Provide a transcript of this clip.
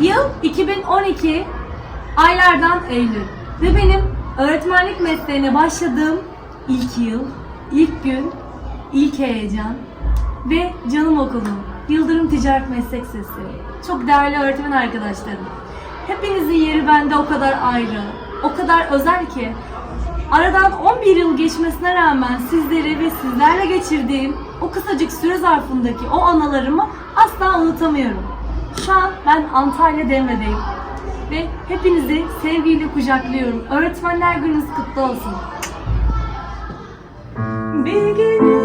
Yıl 2012, aylardan Eylül. Ve benim öğretmenlik mesleğine başladığım ilk yıl, ilk gün, ilk heyecan ve canım okulum. Yıldırım Ticaret Meslek Sesi. Çok değerli öğretmen arkadaşlarım. Hepinizin yeri bende o kadar ayrı, o kadar özel ki. Aradan 11 yıl geçmesine rağmen sizleri ve sizlerle geçirdiğim o kısacık süre zarfındaki o anılarımı asla unutamıyorum. Şu an ben Antalya Devre'deyim ve hepinizi sevgiyle kucaklıyorum. Öğretmenler gününüz kutlu olsun. Bilginin